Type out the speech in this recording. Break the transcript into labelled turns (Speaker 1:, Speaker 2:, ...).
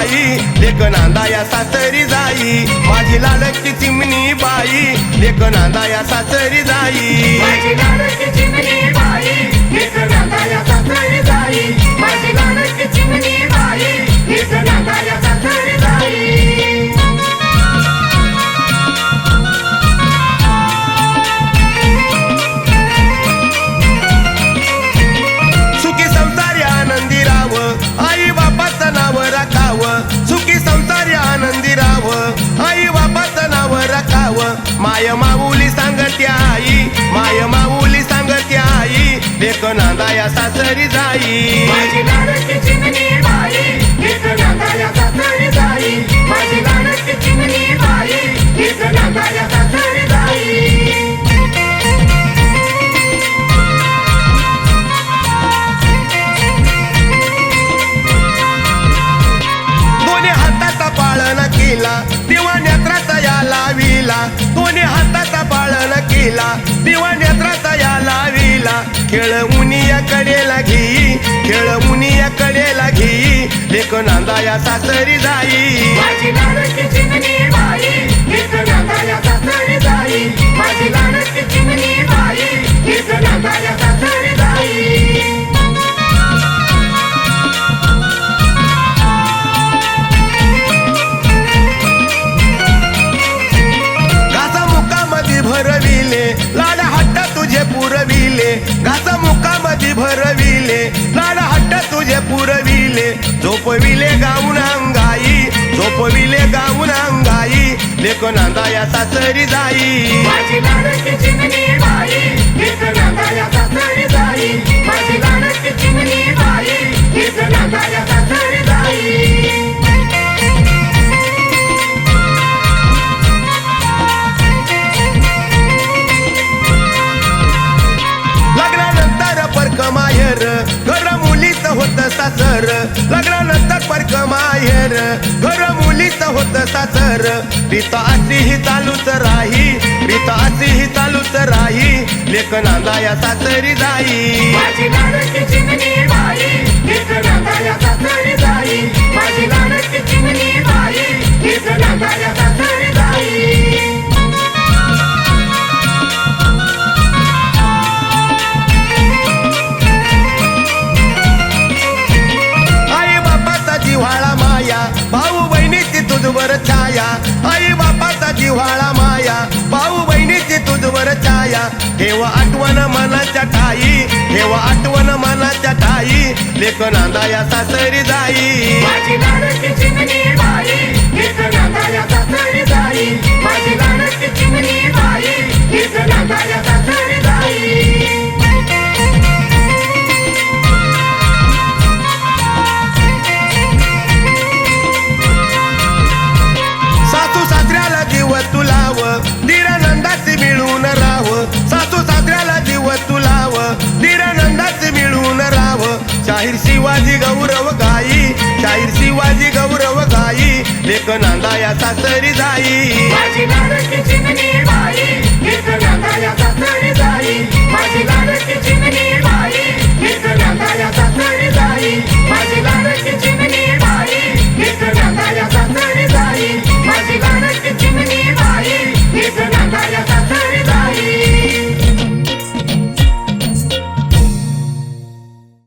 Speaker 1: बाई. लेख नांदाया सासरी जाई.
Speaker 2: माझी लालची चिमणी बाई. लेख नांदाया सासरी जाई.
Speaker 1: माय माऊली सांगते आई माय माऊली सांगते आई लेक नांदाया सासरी जाई.
Speaker 2: लाडकी चिमणी बाई
Speaker 1: पाळण दिवाण्या दिवा या लाविला. खेळ उनिया कडेला घेई खेळ उनिया कडेला घेई लेख नांदाया सासरी जाई.
Speaker 2: माझी लाडकी चिमणी बाई. एक नांदाया सासरी जाई. माझी लाडकी
Speaker 1: भरविले. लाड हट्ट तुझे पुरविले. झोपविले गाऊन अंगाई. झोपविले गाऊन अंगाई. गा याचा सासरी जाई. लग्नानंतर परक माहेर. घर मुलीच होत सासर. रीत अशी ही चालूच राही. रीत अशी ही चालूच राही. लेख नांदाया सासरी जाई.
Speaker 2: माझी
Speaker 1: तुझवर छाया आई बापाचा जिव्हाळा माया. भाऊ बहिणीची तुझवर छाया. ठेव आठवण मनाच्या ठाई. ठेव आठवण मनाच्या ठाई. लेख सासरी जाई.
Speaker 2: माझी लाडकी चिमणी बाई एक नांदाया सासरी जाई
Speaker 1: तुलाव धीरानंदाचे मिळून राव. सासू सासऱ्याला जीव तुलाव धीरानंदाचे मिळून राव. शाहीर शिवाजी गौरव गाई. शाहीर शिवाजी गौरव गाई. लेख नांदाया सासरी जाई.